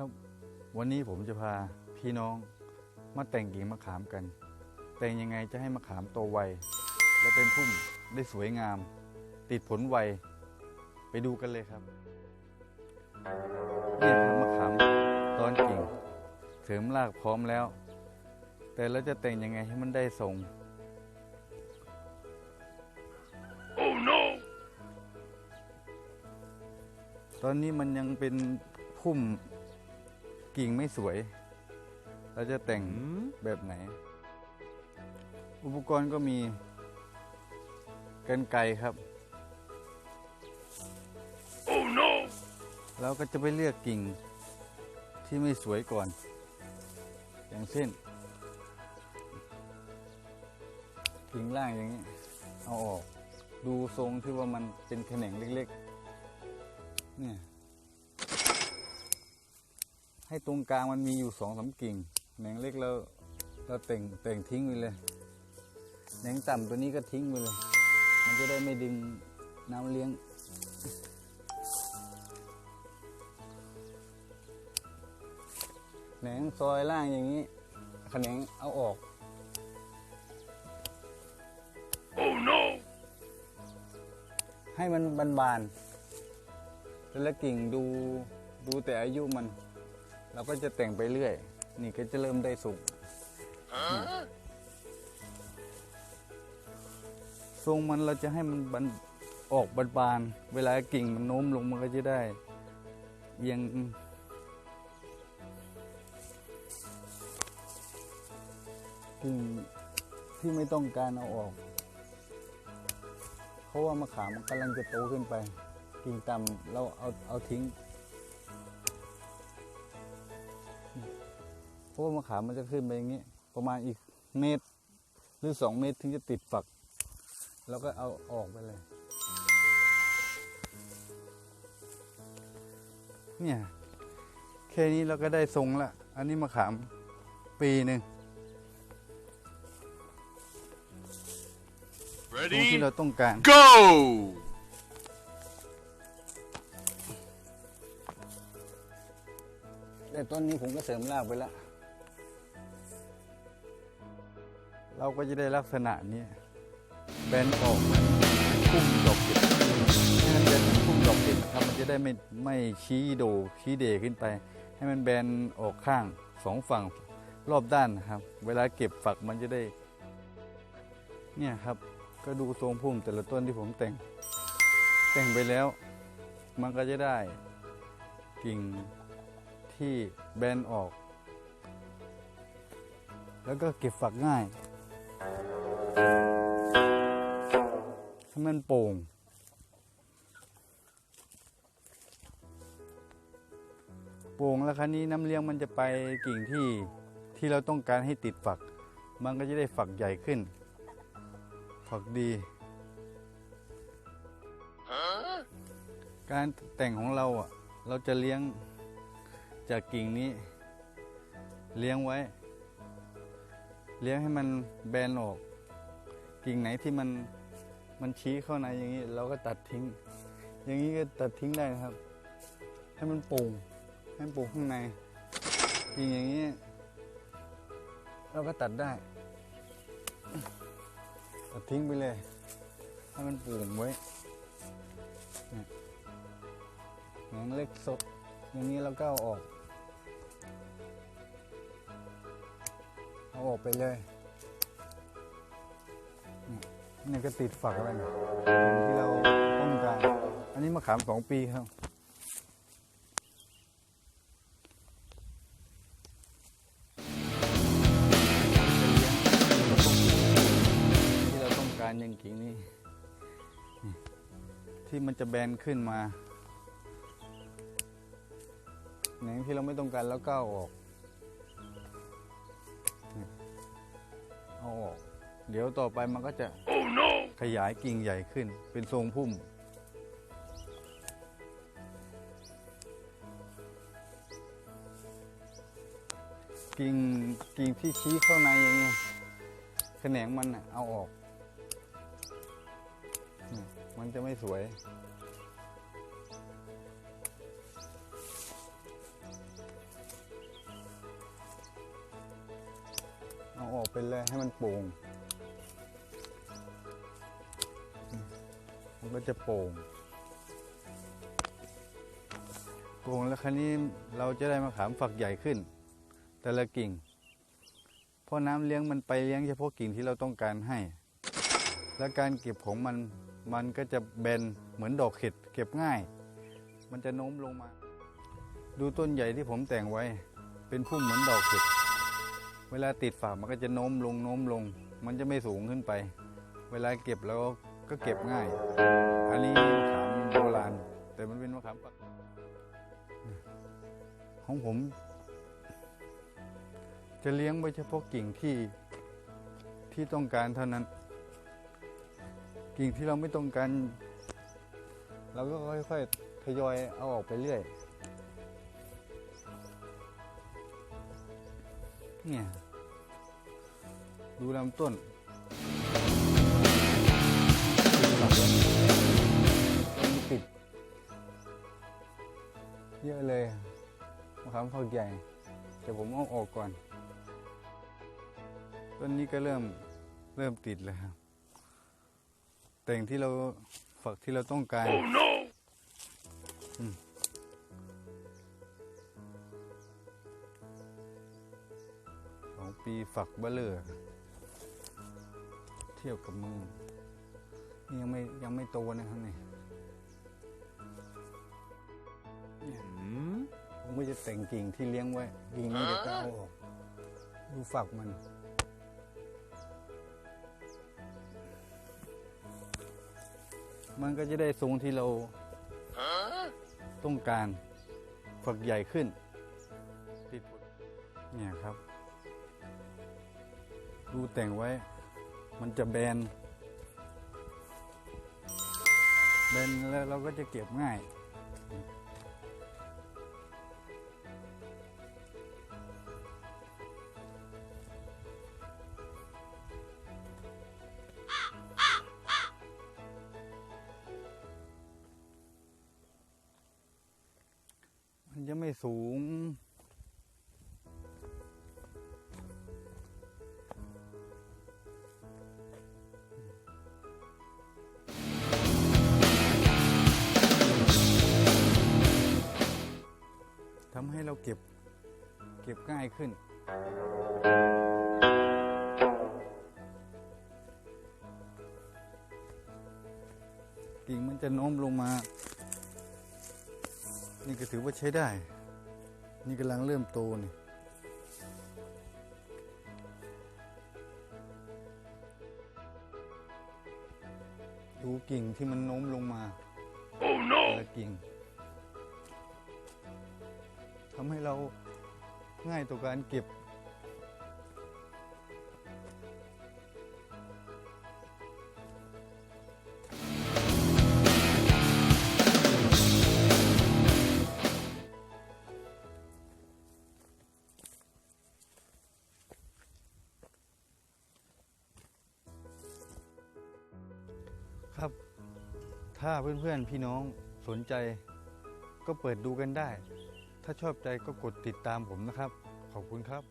ครับวันนี้ผมจะพาพี่น้องมาแต่งกิ่งมะขามกัน แต่งยังไงจะให้มะขามโตไว และเป็นพุ่มได้สวยงาม ติดผลไว ไปดูกันเลยครับนี่คือมะขามตอนกิ่ง เสริมรากพร้อมแล้ว แต่เราจะแต่งยังไงให้มันได้ทรงตอนนี้มันยังเป็นพุ่ม กิ่งไม่สวย เราจะแต่งแบบไหน อุปกรณ์ก็มีกันไกรครับเราก็จะไปเลือกกิ่งที่ไม่สวยก่อน อย่างเช่น กิ่งล่างอย่างนี้ เอาออก ดูทรงที่ว่ามันเป็นแขนงเล็กๆ เนี่ย ให้ตรงกลางมันมีอยู่สองสามกิ่งแหนงเล็กเราเราแต่งแต่งทิ้งไปเลยแหนงต่ำตัวนี้ก็ทิ้งไปเลย มันจะได้ไม่ดึงน้ำเลี้ยง แหนงซอยล่างอย่างนี้แขนงเอาออกให้มันบานๆแต่ละกิ่งดูดูแต่อายุมัน เราก็จะแต่งไปเรื่อย นี่ก็จะเริ่มได้สุกทรงมันเราจะให้มันบันออกบานๆเวลากิ่งมันโน้มลงมันก็จะได้เอียงกิ่งที่ไม่ต้องการเอาออก เพราะว่ามะขามมันกำลังจะโตขึ้นไป กิ่งต่ำเราเอาเอาทิ้ง เพราะว่ามะขามมันจะขึ้นไปอย่างนี้ ประมาณอีกเมตร หรือสองเมตรถึงจะติดฝัก แล้วก็เอาออกไปเลย เนี่ยแค่นี้เราก็ได้ทรงละ อันนี้มะขามปีหนึ่งตรงที่ Ready? เราต้องการ Go! แต่ต้นนี้ผมก็เสริมรากไปแล้ว เราก็จะได้ลักษณะนี้แบนออกพุ่มดอกเห็ดให้มันเป็นพุ่มดอกเห็ดครับมันจะได้ไม่ไม่ชี้โดชี้เดขึ้นไป ให้มันแบนออกข้างสองฝั่งรอบด้านนะครับ เวลาเก็บฝักมันจะได้ เนี่ยครับ ก็ดูทรงพุ่มแต่ละต้นที่ผมแต่ง แต่งไปแล้ว มันก็จะได้กิ่ง ที่แบนออก แล้วก็เก็บฝักง่ายให้มันโป่งโป่งแล้วคราวนี้น้ำเลี้ยงมันจะไปกิ่งที่ที่เราต้องการให้ติดฝัก มันก็จะได้ฝักใหญ่ขึ้น ฝักดี การแต่งของเราอะ เราจะเลี้ยง จากกิ่งนี้ เลี้ยงไว้ เลี้ยงให้มันแบนออก กิ่งไหนที่มันมันชี้เข้าในอย่างนี้ เราก็ตัดทิ้ง อย่างนี้ก็ตัดทิ้งได้ครับ ให้มันโป่งให้มันโป่งข้างในกิ่งอย่างนี้ เราก็ตัดได้ ตัดทิ้งไปเลย ให้มันโป่งไว้เนี่ยแหงเล็กสดอย่างนี้เราก็เอาออก เอาออกไปเลย นี่ก็ติดฝักอะไรนี่ยที่เราต้องการ อันนี้มะขามสองปีครับที่เราต้องการอย่างกิ่งนี้ ที่มันจะแบนขึ้นมาแหนที่เราไม่ต้องการแล้วก็เอาออก เดี๋ยวต่อไปมันก็จะ oh, no. ขยายกิ่งใหญ่ขึ้น เป็นทรงพุ่ม กิ่งกิ่งที่ชี้เข้าในอย่างนี้แขนงมันเอาออก มันจะไม่สวยเอาออกไปเลยให้มันโป่ง มันก็จะโป่งโป่งแล้วคราวนี้เราจะได้มะขามฝักใหญ่ขึ้น แต่ละกิ่ง เพราะน้ำเลี้ยงมันไปเลี้ยงเฉพาะกิ่งที่เราต้องการให้ และการเก็บของมันมันก็จะแบนเหมือนดอกเห็ดเก็บง่าย มันจะโน้มลงมา ดูต้นใหญ่ที่ผมแต่งไว้ เป็นพุ่มเหมือนดอกเห็ดเวลาติดฝากมันก็จะโน้มลงโน้มลง มันจะไม่สูงขึ้นไป เวลาเก็บแล้ว ก็เก็บง่าย อันนี้มะขามโบราณ แต่มันเป็นมะขามปักของผม จะเลี้ยงไว้เฉพาะกิ่งที่ที่ต้องการเท่านั้น กิ่งที่เราไม่ต้องการ เราก็ค่อยๆทยอยเอาออกไปเรื่อยเนี่ยดูลำต้น ต้นติด เยอะเลยมะขามฝักใหญ่แต่ผมเอาออกก่อน ต้นนี้ก็เริ่มเริ่มติดแล้วครับ แต่งที่เราฝักที่เราต้องการอืมสองปีฝักเบลเลอร์เทียบกับมือ นี่ยังไม่ยังไม่โตนะครับนี่เนี่ยผมก็จะแต่งกิ่งที่เลี้ยงไว้กิ่งนี้เดี๋ยวก็เอาออกดูฝักมันมันก็จะได้ทรงที่เราต้องการฝักใหญ่ขึ้น ติดผลเนี่ยครับ ดูแต่งไว้ มันจะแบน แบนแล้วเราก็จะเก็บง่าย มันจะไม่สูง ทำให้เราเก็บเก็บง่ายขึ้น กิ่งมันจะโน้มลงมา นี่ก็ถือว่าใช้ได้ นี่กำลังเริ่มโตนี่ดูกิ่งที่มันโน้มลงมา Oh no! แต่ละกิ่ง ทำให้เราง่ายต่อการเก็บ ครับ ถ้าเพื่อนๆพี่น้องสนใจก็เปิดดูกันได้ ถ้าชอบใจก็กดติดตามผมนะครับ ขอบคุณครับ